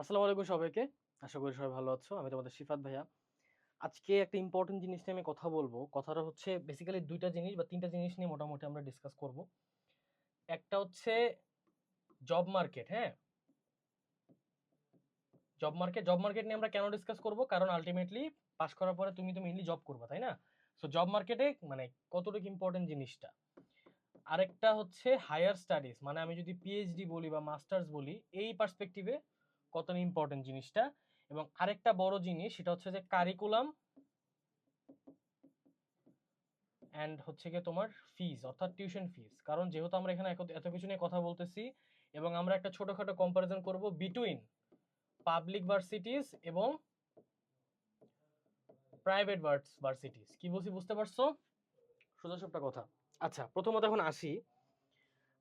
আসসালামু আলাইকুম সবাইকে। আশা করি সবাই ভালো আছো। আমি তোমাদের শিফাত ভাইয়া। আজকে একটা ইম্পর্টেন্ট জিনিস নিয়ে আমি কথা বলব। কথাটা হচ্ছে বেসিক্যালি দুইটা জিনিস বা তিনটা জিনিস নিয়ে মোটামুটি আমরা ডিসকাস করব। একটা হচ্ছে জব মার্কেট হ্যাঁ? জব মার্কেট জব মার্কেট নিয়ে আমরা কেন ডিসকাস করব? কারণ আলটিমেটলি পাস করার পরে তুমি তো মেইনলি জব করবে, তাই না? সো জব মার্কেটে মানে কতটুকু ইম্পর্টেন্ট জিনিসটা? আরেকটা হচ্ছে হায়ার স্টাডিজ মানে আমি যদি পিএইচডি বলি বা মাস্টার্স বলি, এই পার্সপেক্টিভে কতটা ইম্পর্টেন্ট জিনিসটা এবং আরেকটা বড় জিনিস সেটা হচ্ছে যে কারিকুলাম অ্যান্ড হচ্ছে গিয়ে তোমার ফিজ অর্থাৎ টিউশন ফিজ কারণ যেহেতু আমরা এখানে এত- কিছু নিয়ে কথা বলতেছি এবং আমরা একটা ছোটখাটো কম্পারিজন করব বিটুইন পাবলিক ভার্সিটিস এবং প্রাইভেট ভার্সিটিস কি বলছি বুঝতে পারছ? সোজা কথা। আচ্ছা প্রথমত এখন আসি।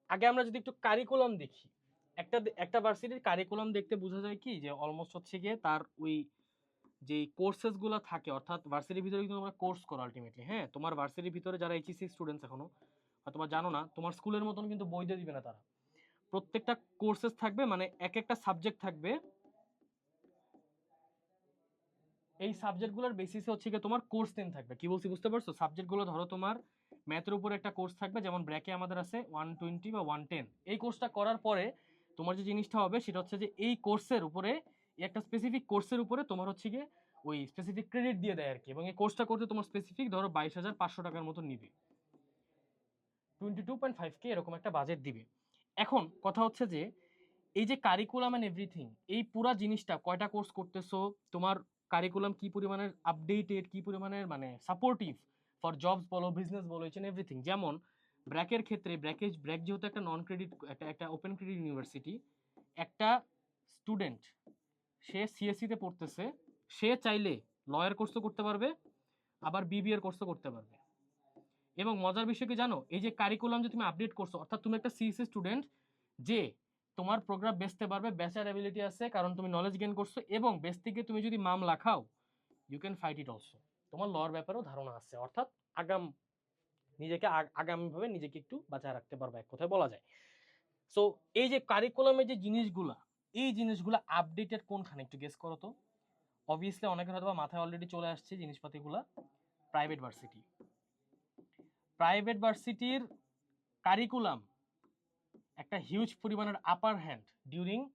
আগে আমরা যদি একটু কারিকুলাম দেখি। একটা একটা ভার্সিটির কারিকুলাম দেখতে বোঝা যায় কি? যে অলমোস্ট হচ্ছে গিয়ে তার ওই যে কোর্সেসগুলো থাকে, অর্থাৎ ভার্সিটির ভিতরে কিন্তু তোমরা কোর্স করো আলটিমেটলি হ্যাঁ? তোমার ভার্সিটির ভিতরে যারা এইচএসসি স্টুডেন্টস এখনও, হয়তো তোমরা জানো না, তোমার স্কুলের মতন কিন্তু বই দিয়ে দিবে না তারা। প্রত্যেকটা কোর্সেস থাকবে মানে এক একটা সাবজেক্ট থাকবে। এই সাবজেক্টগুলোর বেসিসে হচ্ছে গিয়ে তোমার কোর্স নেম থাকবে। কি বলছি বুঝতে পারছ? সাবজেক্টগুলো ধরো তোমার ম্যাথের উপর একটা কোর্স থাকবে, যেমন ব্র্যাকে আমাদের আছে ওয়ান টোয়েন্টি বা ওয়ান টেন এই কোর্সটা করার পরে তোমার যে জিনিসটা হবে সেটা হচ্ছে যে এই কোর্সের উপরে একটা স্পেসিফিক কোর্সের উপরে তোমার হচ্ছে গিয়ে ওই স্পেসিফিক ক্রেডিট দিয়ে দেয় আর কি এবং এই কোর্সটা করতে তোমার স্পেসিফিক ধরো বাইশ হাজার পাঁচশো টাকার মতো নিবে। Twenty two point five K এরকম একটা বাজেট দিবে। এখন কথা হচ্ছে যে, এই যে কারিকুলাম অ্যান্ড এভরিথিং এই পুরা জিনিসটা কয়টা কোর্স করতেছো? তোমার কারিকুলাম কি পরিমাণের আপডেটেড কি পরিমাণের মানে সাপোর্টিভ ফর জবস বলো বিজনেস বলো ইচ এভরিথিং যেমন ব্র্যাকের ক্ষেত্রে ব্র্যাকেজ ব্র্যাক যেহেতু একটা নন ক্রেডিট একটা একটা ওপেন ক্রেডিট ইউনিভার্সিটি একটা স্টুডেন্ট সে সিএসসিতে পড়তেছে, সে চাইলে লয়ার কোর্সও করতে পারবে, আবার বিবিএর কোর্সও করতে পারবে। এবং মজার বিষয় কি জানো? এই যে কারিকুলাম যে তুমি আপডেট করছ, অর্থাৎ তুমি একটা সিএসসি স্টুডেন্ট যে তোমার প্রোগ্রাম বেচতে পারবে, বেচার অ্যাবিলিটি আছে, কারণ তুমি নলেজ গেইন করছ, এবং বেচ থেকে তুমি যদি মামলা খাও you can fight it also তোমার লর ব্যাপারেও ধারণা আছে, অর্থাৎ আগাম নিজেকে আগ- আগামীভাবে নিজেকে একটু বাঁচায় রাখতে পারবে, এক কথায় বলা যায়। সো এই যে কারিকুলামের যে জিনিসগুলা, এই জিনিসগুলো আপডেটেড কোনখানে? একটু গেস করো তো। অবভিয়াসলি অনেকের হয়তো মাথায় অলরেডি চলে আসছে জিনিসপাতিগুলা প্রাইভেট ভার্সিটি প্রাইভেট ভার্সিটির কারিকুলাম একটা হিউজ পরিমাণের upper hand during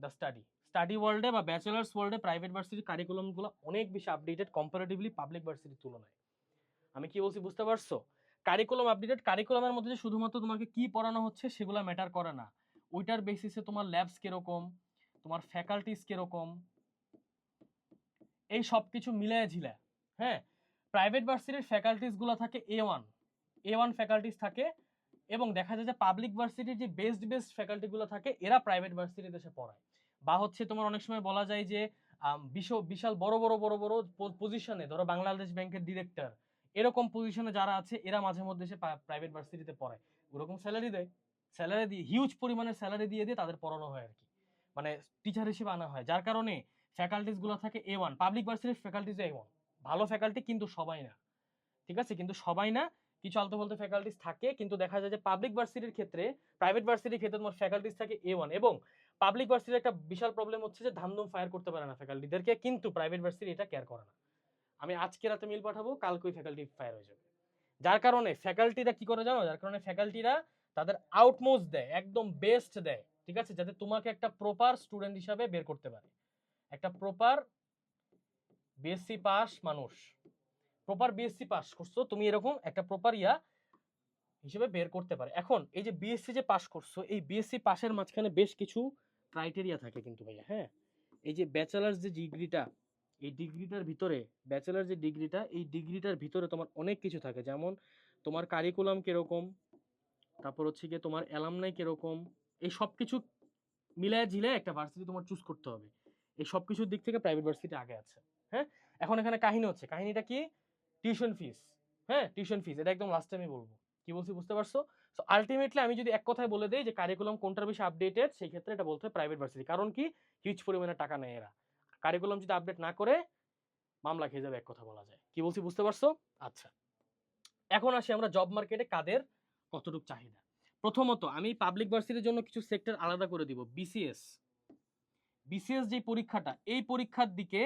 the study study ওয়ার্ল্ডে বা ব্যাচেলার্স ওয়ার্ল্ডে প্রাইভেট ভার্সিটির কারিকুলামগুলো অনেক বেশি আপডেটেড কম্পারেটিভলি পাবলিক ভার্সিটির তুলনায়। আমি কি বলছি বুঝতে পারছ? কারিকুলাম আপডেটেড কারিকুলামের মধ্যে যে শুধুমাত্র তোমাকে কি পড়ানো হচ্ছে সেগুলো ম্যাটার করে না। ওইটার বেসিসে তোমার ল্যাবস কীরকম, তোমার ফ্যাকাল্টিস কীরকম, এই সব কিছু মিলায় ঝিলায় হ্যাঁ? প্রাইভেট ভার্সিটির ফ্যাকাল্টিসগুলো থাকে A one A one faculties থাকে এবং দেখা যায় যে পাবলিক ভার্সিটির যে বেস্ট বেস্ট ফ্যাকাল্টিগুলো থাকে, এরা প্রাইভেট ভার্সিটিতে এসে পড়ায়। বা হচ্ছে তোমার অনেক সময় বলা যায় যে বিশ- বিশাল বড় বড় বড় বড় পজিশনে ধরো বাংলাদেশ ব্যাংকের ডিরেক্টর এরকম পজিশনে যারা আছে, এরা মাঝে মধ্যে এসে প্রাইভেট ভার্সিটিতে পড়ায় ওরকম স্যালারি দেয়। স্যালারি দিয়ে হিউজ পরিমাণের স্যালারি দিয়ে দিয়ে তাদের পড়ানো হয় আর কি মানে টিচার হিসেবে আনা হয়। যার কারণে ফ্যাকাল্টিসগুলো থাকে এ ওয়ান পাবলিক ভার্সিটির ফ্যাকাল্টিস এ ওয়ান ভালো ফ্যাকাল্টি কিন্তু সবাই না। ঠিক আছে? কিন্তু সবাই না। কিছু আলতো বলতে ফ্যাকাল্টিস থাকে, কিন্তু দেখা যায় যে পাবলিক ভার্সিটির ক্ষেত্রে প্রাইভেট ভার্সিটির ক্ষেত্রে তোমার ফ্যাকাল্টিস থাকে এ ওয়ান এবং পাবলিক ভার্সিটির একটা বিশাল প্রবলেম হচ্ছে যে ধামধুম ফায়ার করতে পারে না ফ্যাকাল্টিদেরকে কিন্তু প্রাইভেট ভার্সিটি এটা কেয়ার করে না। আমি আজকে রাতে মিল পাঠাবো, কালকে ফ্যাকাল্টি ফায়ার হয়ে যাবে। যার কারণে ফ্যাকাল্টিরা কি করে জানো? যার কারণে ফ্যাকাল্টিরা তাদের আউটমোস্ট দেয়, একদম বেস্ট দেয়, ঠিক আছে? যাতে তোমাকে একটা প্রপার স্টুডেন্ট হিসাবে বের করতে পারে। একটা প্রপার বিএসসি পাস মানুষ প্রপার বিএসসি পাস করছ, তুমি এরকম একটা প্রপার ইয়া হিসেবে বের করতে পারে। এখন, এই যে বিএসসি যে পাস করছ, এই বিএসসি পাসের মাঝখানে বেশ কিছু ক্রাইটেরিয়া থাকে কিন্তু ভাইয়া হ্যাঁ? এই যে ব্যাচেলার্স যে ডিগ্রিটা এই ডিগ্রিটার ভিতরে ব্যাচেলার যে ডিগ্রিটা, এই ডিগ্রিটার ভিতরে তোমার অনেক কিছু থাকে। যেমন তোমার কারিকুলাম কীরকম, তারপর হচ্ছে গিয়ে তোমার অ্যালামনাই কীরকম, এই সব কিছু মিলায় ঝিলায় একটা ভার্সিটি তোমার চুজ করতে হবে। এই সব কিছুর দিক থেকে প্রাইভেট ভার্সিটি আগে আছে। হ্যাঁ? এখন এখানে কাহিনী হচ্ছে, কাহিনীটা কি? টিউশন ফিস হ্যাঁ? টিউশন ফিস এটা একদম লাস্টে আমি বলব। কি বলছি বুঝতে পারছ? সো আলটিমেটলি আমি যদি এক কথায় বলে দেই যে কারিকুলাম কোনটার বেশি আপডেটেড সেই ক্ষেত্রে এটা বলতে হয় প্রাইভেট ভার্সিটি কারণ কি? হিউজ পরিমাণে টাকা নেয় এরা। কারিকুলাম যদি আপডেট না করে, মামলা খেয়ে যাবে এক কথা বলা যায়। কি বলছি বুঝতে পারছ? আচ্ছা। এখন আসি আমরা জব মার্কেটে কাদের কতটুক চাহিদা। প্রথমত, আমি পাবলিক ভার্সিটির জন্য কিছু সেক্টর আলাদা করে দিব বিসিএস বিসিএস যে পরীক্ষাটা, এই পরীক্ষার দিকে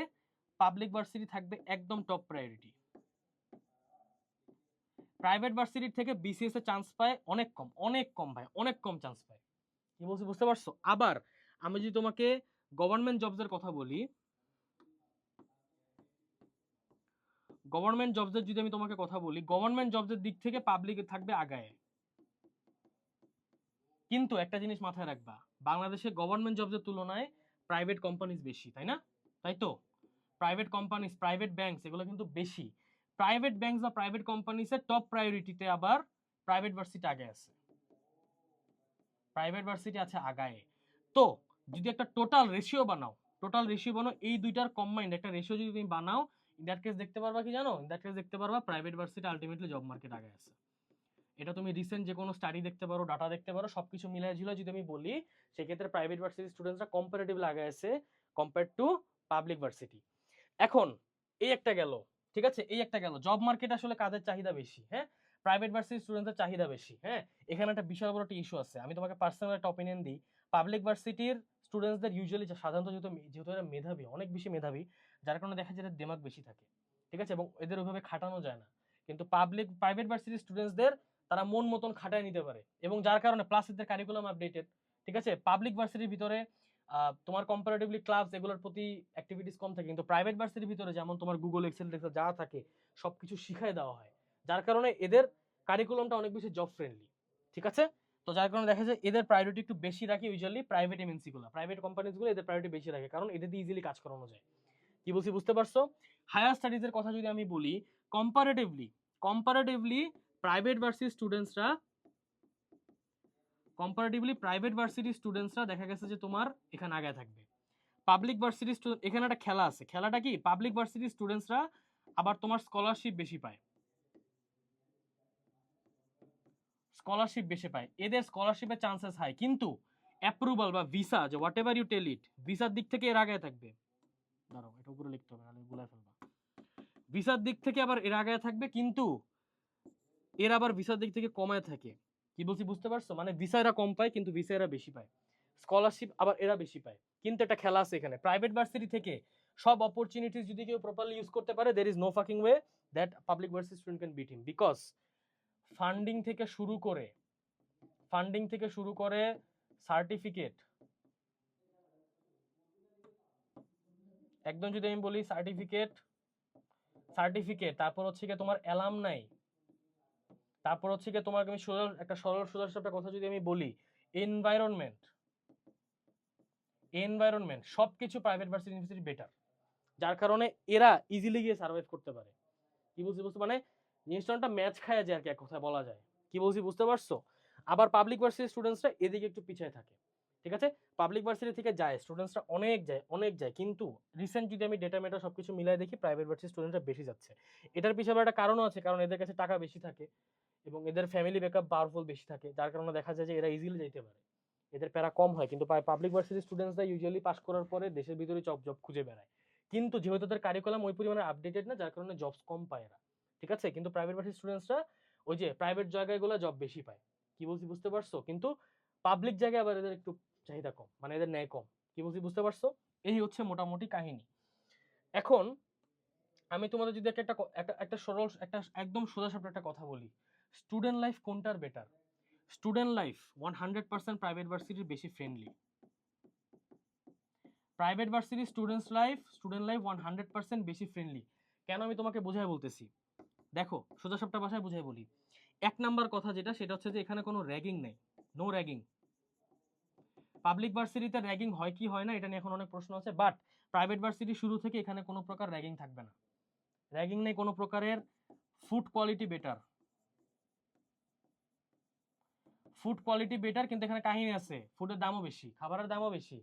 পাবলিক ভার্সিটি থাকবে একদম টপ প্রায়োরিটি প্রাইভেট ভার্সিটির থেকে বিসিএস এ চান্স পায় অনেক কম অনেক কম ভাই, অনেক কম চান্স পায়। কি বলছি বুঝতে পারছ? আবার, আমি যদি তোমাকে গভর্নমেন্ট জবসের কথা বলি গভর্নমেন্ট জবসের যদি আমি তোমাকে কথা বলি গভর্নমেন্ট জবসের দিক থেকে পাবলিক থাকবে আগায়। কিন্তু একটা জিনিস মাথায় রাখবা বাংলাদেশে গভর্নমেন্ট জবসের তুলনায় প্রাইভেট কোম্পানিজ বেশি, তাই না? তাই তো? প্রাইভেট কোম্পানিজ প্রাইভেট ব্যাংকস এগুলো কিন্তু বেশি। প্রাইভেট ব্যাংকস বা প্রাইভেট কোম্পানিজের টপ প্রায়োরিটিতে আবার প্রাইভেট ভার্সিটি আগে আছে। প্রাইভেট ভার্সিটি আছে আগায়। তো, যদি একটা টোটাল রেশিও বানাও টোটাল রেশিও বানাও, এই দুইটার কম্বাইন্ড একটা রেশিও যদি তুমি বানাও ইন দ্যাট কেস দেখতে পারবা কি জানো? ইন দ্যাট কেস দেখতে পারবা private varsity ultimately job market আগে আছে। এটা তুমি রিসেন্ট যে কোনো স্টাডি দেখতে পারো ডাটা দেখতে পারো, সবকিছু মিলাই ঝুলে যদি আমি বলি, সেক্ষেত্রে প্রাইভেট ভার্সিটি স্টুডেন্টসরা কম্পারেটিভলি আগে আছে কম্পেয়ার টু পাবলিক ভার্সিটি এখন, এই একটা গেল, ঠিক আছে? এই একটা গেল। জব মার্কেট আসলে কাদের চাহিদা বেশি হ্যাঁ? প্রাইভেট ভার্সিটি স্টুডেন্টদের চাহিদা বেশি হ্যাঁ? এখানে একটা বিশাল বড় একটা ইস্যু আছে। আমি তোমাকে পার্সোনাল একটা অপিনিয়ন দিই। পাবলিক ভার্সিটির স্টুডেন্টসদের ইউজুয়ালি সাধারণত যেহেতু যেহেতু এরা মেধাবী, অনেক বেশি মেধাবী যার কারণে দেখা যায় দেমাগ বেশি থাকে, ঠিক আছে? এবং এদের ওইভাবে খাটানো যায় না। কিন্তু পাবলিক প্রাইভেট ভার্সিটির স্টুডেন্টসদের তারা মন মতন খাটায় নিতে পারে। এবং যার কারণে প্লাস এদের কারিকুলাম আপডেটেড ঠিক আছে? পাবলিক ভার্সিটির ভিতরে তোমার কম্পারেটিভলি ক্লাবস এগুলোর প্রতি অ্যাক্টিভিটিস কম থাকে। কিন্তু প্রাইভেট ভার্সিটির ভিতরে যেমন তোমার গুগল এক্সেল টেক্সেল যা থাকে, সবকিছু শিখাই দেওয়া হয়। যার কারণে এদের কারিকুলামটা অনেক বেশি জব ফ্রেন্ডলি ঠিক আছে? তো যার কারণে দেখা যায় এদের প্রায়োরিটি একটু বেশি রাখে ইউজুয়ালি প্রাইভেট এমএনসি গুলো। প্রাইভেট কোম্পানিজগুলো এদের প্রায়োরিটি বেশি রাখে, কারণ এদের দিয়ে ইজিলি কাজ করানো যায়। কি বলছি বুঝতে পারছ? হায়ার স্টাডিজের কথা যদি আমি বলি কম্পারেটিভলি কম্পারেটিভলি প্রাইভেট ভার্সিটি স্টুডেন্টসরা কম্পারেটিভলি প্রাইভেট ভার্সিটি স্টুডেন্টসরা দেখা গেছে যে তোমার এখানে আগে থাকবে। পাবলিক ভার্সিটি এখানে একটা খেলা আছে। খেলাটা কি? পাবলিক ভার্সিটি স্টুডেন্টসরা আবার তোমার স্কলারশিপ বেশি পায়। স্কলারশিপ বেশি পায়। এদের স্কলারশিপের চান্সেস হাই কিন্তু অ্যাপ্রুভাল বা ভিসা যে whatever you tell it ভিসার দিক থেকে এর আগে থাকবে। দাঁড়াও, এটা উপরে লিখতে হবে, নাহলে গুলাই ফেলবা। ভিসার দিক থেকে আবার এর আগে থাকবে, কিন্তু এর আবার ভিসার দিক থেকে কমায় থাকে। কি বলছি বুঝতে পারছ? মানে ভিসা এরা কম পায়, কিন্তু ভিসা এরা বেশি পায়। স্কলারশিপ আবার এরা বেশি পায়। কিন্তু একটা খেলা আছে এখানে। প্রাইভেট ভার্সিটি থেকে সব অপরচুনিটিস যদি কেউ প্রপারলি ইউজ করতে পারে there is no fucking way that public varsity student can beat him because funding থেকে শুরু করে ফান্ডিং থেকে শুরু করে সার্টিফিকেট একদম যদি আমি বলি সার্টিফিকেট সার্টিফিকেট তারপর হচ্ছে গিয়ে তোমার অ্যালাম নাই তারপর হচ্ছে গিয়ে তোমাকে আমি সরল, একটা সরল সোজা একটা কথা যদি আমি বলি এনভায়রনমেন্ট এনভায়রনমেন্ট সবকিছু প্রাইভেট ভার্সিটি ইউনিভার্সিটি বেটার যার কারণে এরা ইজিলি গিয়ে সার্ভাইভ করতে পারে। কি বলছি, বুঝতে মানে জিনিসটা ম্যাচ খায় যায় আর কি, এক কথায় বলা যায়। কি বলছি, বুঝতে পারছ? আবার পাবলিক ভার্সিটি স্টুডেন্টসরা এদিকে একটু পিছিয়ে থাকে। ঠিক আছে? পাবলিক ভার্সিটি থেকে যায় স্টুডেন্টসরা অনেক যায় অনেক যায়। কিন্তু রিসেন্ট যদি আমি ডেটা মেটা সবকিছু মিলাই দেখি প্রাইভেট ভার্সিটি স্টুডেন্টরা বেশি যাচ্ছে। এটার পিছনে একটা কারণও আছে, কারণ এদের কাছে টাকা বেশি থাকে এবং এদের ফ্যামিলি ব্যাকআপ পাওয়ারফুল বেশি থাকে। যার কারণে দেখা যায় যে এরা ইজিলি যেতে পারে। এদের প্যারা কম হয়, কিন্তু পাবলিক ভার্সিটি স্টুডেন্টসরা ইউজুয়ালি পাস করার পরে দেশের ভিতরে জব জব খুঁজে বেড়ায়। কিন্তু যেহেতু তাদের কারিকুলাম ওই পরিমাণে আপডেটেড না, যার কারণে জবস কম পায় এরা। ঠিক আছে? কিন্তু প্রাইভেট ভার্সিটি স্টুডেন্টসরা ওই যে প্রাইভেট জায়গাগুলো জব বেশি পায়। কি বলছি বুঝতে পারছ? কিন্তু পাবলিক জায়গায় আবার এদের একটু চাহিদা কম মানে এদের ন্যায় কম। কি বলছি বুঝতে পারছ? এই হচ্ছে মোটামুটি কাহিনী। এখন আমি তোমাদের যদি একটা একটা সরল, একটা একদম সোজাসাপটা একটা কথা বলি। স্টুডেন্ট লাইফ কোনটার better student life one hundred percent private ভার্সিটির বেশি friendly private varsity students life student life one hundred percent বেশি ফ্রেন্ডলি কেন আমি তোমাকে বোঝাই বলতেছি? দেখো, সোজা সাপটা ভাষায় বুঝাই বলি। এক নাম্বার কথা যেটা, সেটা হচ্ছে যে এখানে কোনো র্যাগিং নেই। নো র্যাগিং পাবলিক ভার্সিটিতে র্যাগিং হয় কি হয় না, এটা নিয়ে এখন অনেক প্রশ্ন আছে বাট প্রাইভেট ভার্সিটি শুরু থেকে এখানে কোনো প্রকার র্যাগিং থাকবে না। র্যাগিং নেই কোনো প্রকারের food quality better food quality better কিন্তু এখানে কাহিনী আছে ফুডের দামও বেশি, খাবারের দামও বেশি।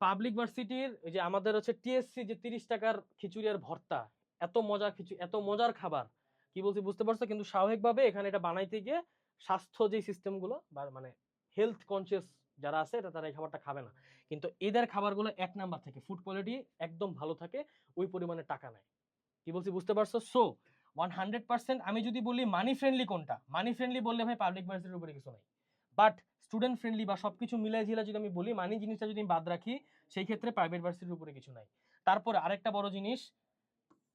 পাবলিক ভার্সিটির যে আমাদের হচ্ছে টিএসসি যে তিরিশ টাকার খিচুড়ি আর ভর্তা, এত মজার খিচুড়ি এত মজার খাবার, কি বলছি বুঝতে পারছ? কিন্তু স্বাভাবিকভাবে এখানে এটা বানাইতে গিয়ে স্বাস্থ্য যে সিস্টেমগুলো বা মানে হেলথ কনসিয়াস যারা আছে এটা তারা এই খাবারটা খাবে না। কিন্তু এদের খাবারগুলো এক নাম্বার থেকে ফুড কোয়ালিটি একদম ভালো থাকে, ওই পরিমাণে টাকা নেয়। কি বলছি বুঝতে পারছ? সো ওয়ান হান্ড্রেড পার্সেন্ট আমি যদি বলি মানি ফ্রেন্ডলি কোনটা? মানি ফ্রেন্ডলি বললে ভাই পাবলিক ভার্সিটির উপরে কিছু নাই। বাট স্টুডেন্ট ফ্রেন্ডলি বা সবকিছু মিলাই ঝিলা যদি আমি বলি মানি জিনিসটা যদি বাদ রাখি, সেই ক্ষেত্রে প্রাইভেট ভার্সিটির উপরে কিছু নাই। তারপরে আরেকটা বড় জিনিস,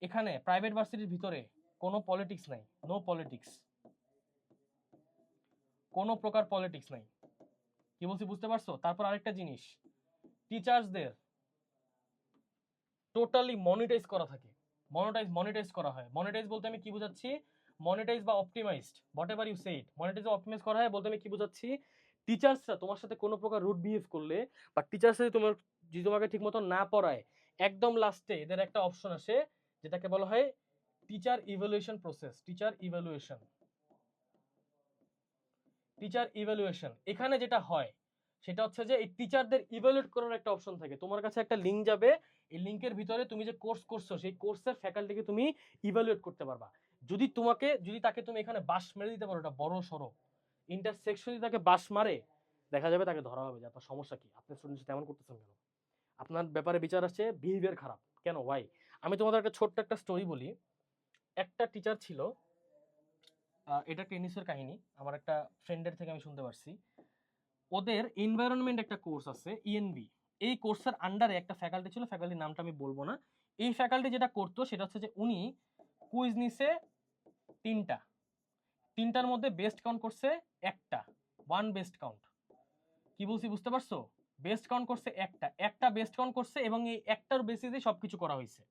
এখানে প্রাইভেট ভার্সিটির ভিতরে কোনো পলিটিক্স নাই। নো পলিটিক্স কোনো প্রকার পলিটিক্স নাই। কি বলছি বুঝতে পারছ? তারপর আরেকটা জিনিস। টিচার্সদের টোটালি মনিটাইজ করা থাকে। মনিটাইজ মনিটাইজ করা হয়। মনিটাইজ বলতে আমি কি বোঝাচ্ছি? মনিটাইজ বা optimized whatever you said monetize optimize করা হয় বলতে আমি কি বোঝাচ্ছি? টিচার্সরা তোমার সাথে কোনো প্রকার রুট বিহেভ করলে বা টিচার্স যদি তোমার, যদি তোমাকে ঠিক মতো না পড়ায়, একদম লাস্টে এদের একটা অপশন আসে, যেটাকে বলা হয় teacher evaluation process teacher evaluation teacher evaluation এখানে যেটা হয়, সেটা হচ্ছে যে এই টিচারদের ইভ্যালুয়েট করার একটা অপশন থাকে। তোমার কাছে একটা লিঙ্ক যাবে, এই লিঙ্কের ভিতরে তুমি যে কোর্স করছ, সেই কোর্সের ফ্যাকাল্টিকে তুমি ইভ্যালুয়েট করতে পারবা। যদি তোমাকে, যদি তাকে তুমি এখানে বাস মেরে দিতে পারো এটা বড় সড়ো ইন্টারসেকশন যদি তাকে বাস মারে, দেখা যাবে তাকে ধরা হবে যে, আপনার সমস্যা কি? আপনি স্টুডেন্ট তেমন করতেছেন কেন? আপনার ব্যাপারে বিচার আসছে বিহেভিয়ার খারাপ। কেন? ওয়াই আমি তোমাদের একটা ছোট্ট একটা স্টোরি বলি। একটা টিচার ছিল এটা টেনিসের কাহিনী। আমার একটা ফ্রেন্ডের থেকে আমি শুনতে পারছি। ওদের এনভায়রনমেন্ট একটা কোর্স আছে ইএনবি এই কোর্সের আন্ডারে একটা ফ্যাকাল্টি ছিল ফ্যাকাল্টির নামটা আমি বলব না। এই ফ্যাকাল্টি যেটা করতো, সেটা হচ্ছে যে উনি কুইজ নিছে তিনটা। তিনটার মধ্যে বেস্ট কাউন্ট করছে একটা। ওয়ান বেস্ট কাউন্ট কি বলছি, বুঝতে পারছ? বেস্ট কাউন্ট করছে একটা। একটা বেস্ট কাউন্ট করছে এবং এই একটার বেসিসে সবকিছু করা হয়েছে।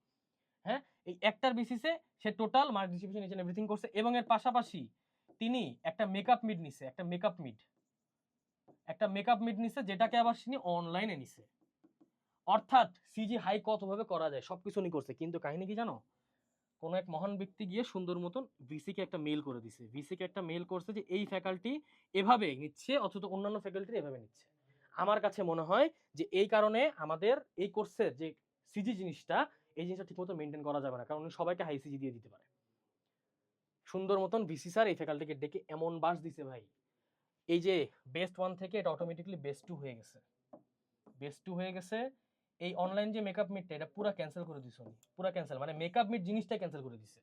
হ্যাঁ? এই একটার বেসিসে সে টোটাল মার্ক ডিস্ট্রিবিউশন নিচে এভরিথিং করছে এবং এর পাশাপাশি তিনি একটা মেকআপ মিড নিছে, একটা মেকআপ মিড একটা মেকআপ মিড নিছে, যেটাকে আবার তিনি অনলাইনে নিছে। অর্থাৎ সিজি হাই কতভাবে করা যায়, সবকিছু উনি করছে। কিন্তু কাহিনী কি জানো? কোনো এক মহান ব্যক্তি গিয়ে সুন্দর মতন ভিসিকে একটা মেল করে দিছে। ভিসিকে একটা মেল করছে যে, এই ফ্যাকাল্টি এভাবে নিচ্ছে, অথচ অন্যান্য ফ্যাকাল্টি এভাবে নিচ্ছে। আমার কাছে মনে হয় যে, এই কারণে আমাদের এই কোর্সের যে সিজি জিনিসটা এই জিনিসটা ঠিকমতো মেনটেন করা যাবে না। কারণ উনি সবাইকে হাই সিজি দিয়ে দিতে পারে। সুন্দর মতন ভিসি স্যার এই ফ্যাকাল্টিকে ডেকে এমন বাস দিছে ভাই। এই যে বেস্ট ওয়ান থেকে এটা অটোমেটিকলি বেস্ট টু হয়ে গেছে। বেস্ট টু হয়ে গেছে। এই অনলাইন যে মেকআপ মিটটা এটা পুরো ক্যান্সেল করে দিছে উনি। পুরো ক্যান্সেল মানে মেকআপ মিট জিনিসটাই ক্যান্সেল করে দিছে।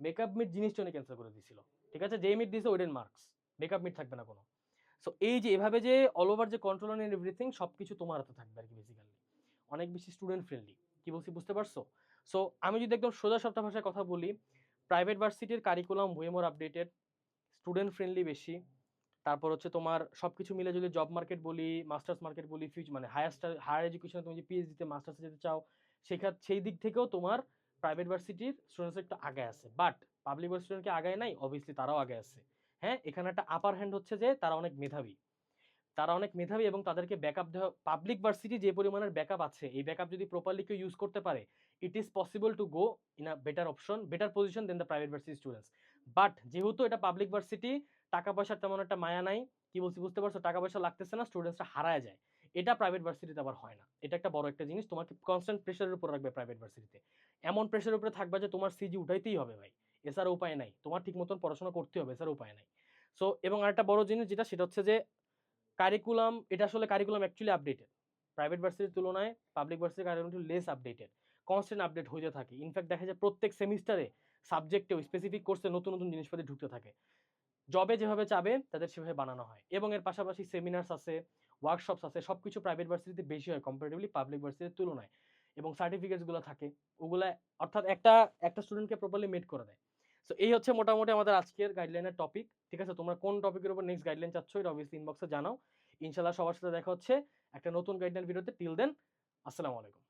মেকআপ মিট জিনিসটা উনি ক্যান্সেল করে দিছিল। ঠিক আছে? যে মিট দিছে ওইটার মার্কস মেকআপ মিট থাকবে না কোনো। সো এই যে এভাবে যে অল ওভার যে কন্ট্রোল অন এভরিথিং সব কিছু তোমার হাতে থাকবে আর কি বেসিক্যালি অনেক বেশি স্টুডেন্ট ফ্রেন্ডলি কি বলছি বুঝতে পারছ? সো আমি যদি একদম সোজা সপ্তাহ ভাষায় কথা বলি প্রাইভেট ভার্সিটির curriculum way more updated student friendly বেশি। তারপর হচ্ছে তোমার সবকিছু মিলে যদি জব মার্কেট বলি মাস্টার্স মার্কেট বলি ফিউচ মানে হায়ার হায়ার এডুকেশনে তুমি যে পিএইচডিতে মাস্টার্সে যেতে চাও, সেখান, সেই দিক থেকেও তোমার প্রাইভেট ভার্সিটির স্টুডেন্টস একটু আগে আছে। বাট পাবলিক ভার্সিটিকে আগায় নাই? অবভিয়াসলি তারাও আগে আছে। হ্যাঁ? এখানে একটা আপার হ্যান্ড হচ্ছে যে তারা অনেক মেধাবী। তারা অনেক মেধাবী এবং তাদেরকে ব্যাকআপ দেওয়া পাবলিক ভার্সিটি যে পরিমাণের ব্যাকআপ আছে, এই ব্যাকআপ যদি প্রপারলি কেউ ইউজ করতে পারে it is possible to go in a better option better position than the private varsity students but যেহেতু এটা পাবলিক ভার্সিটি টাকা পয়সার তেমন একটা মায়া নাই, কি বলছি বুঝতে পারছ? টাকা পয়সা লাগতেছে না স্টুডেন্টসরা হারায় যায়। এটা প্রাইভেট ভার্সিটিতে আবার হয় না। এটা একটা বড় একটা জিনিস, তোমাকে কনস্ট্যান্ট প্রেশারের উপর রাখবে প্রাইভেট ভার্সিটিতে এমন প্রেশারের উপরে থাকবে যে তোমার সিজি উঠাইতেই হবে ভাই। এছাড়া উপায় নাই। তোমার ঠিক মতন পড়াশোনা করতে হবে, এছাড়া উপায় নাই। সো এবং আরেকটা বড় জিনিস যেটা, সেটা হচ্ছে যে কারিকুলাম এটা আসলে কারিকুলাম অ্যাকচুয়ালি আপডেটেড প্রাইভেট ভার্সিটির তুলনায় পাবলিক ভার্সিটির কারিকুলাম একটু লেস আপডেটেড কনস্ট্যান্ট আপডেট হতে থাকে। ইনফ্যাক্ট দেখা যায় প্রত্যেক সেমিস্টারে সাবজেক্টেও স্পেসিফিক কোর্সে নতুন নতুন জিনিসপাতি ঢুকতে থাকে। জবে যেভাবে চাবে, তাদের সেভাবে বানানো হয়। এবং এর পাশাপাশি সেমিনার্স আছে ওয়ার্কশপস আছে সব কিছু প্রাইভেট ভার্সিটিতে বেশি হয় কম্পারেটিভলি পাবলিক ভার্সিটির তুলনায়। এবং সার্টিফিকেটসগুলো থাকে। ওগুলা অর্থাৎ একটা একটা স্টুডেন্টকে প্রপারলি মেড করে দেয়। সো এই হচ্ছে মোটামুটি আমাদের আজকের গাইডলাইনের টপিক ঠিক আছে? তোমরা কোন টপিকের উপর নেক্সট গাইডলাইন চাচ্ছ, এটা অবভিয়াসলি ইনবক্সে জানাও। ইনশাল্লাহ সবার সাথে দেখা হচ্ছে একটা নতুন গাইডলাইন ভিডিওতে টিল দেন আসসালামু আলাইকুম।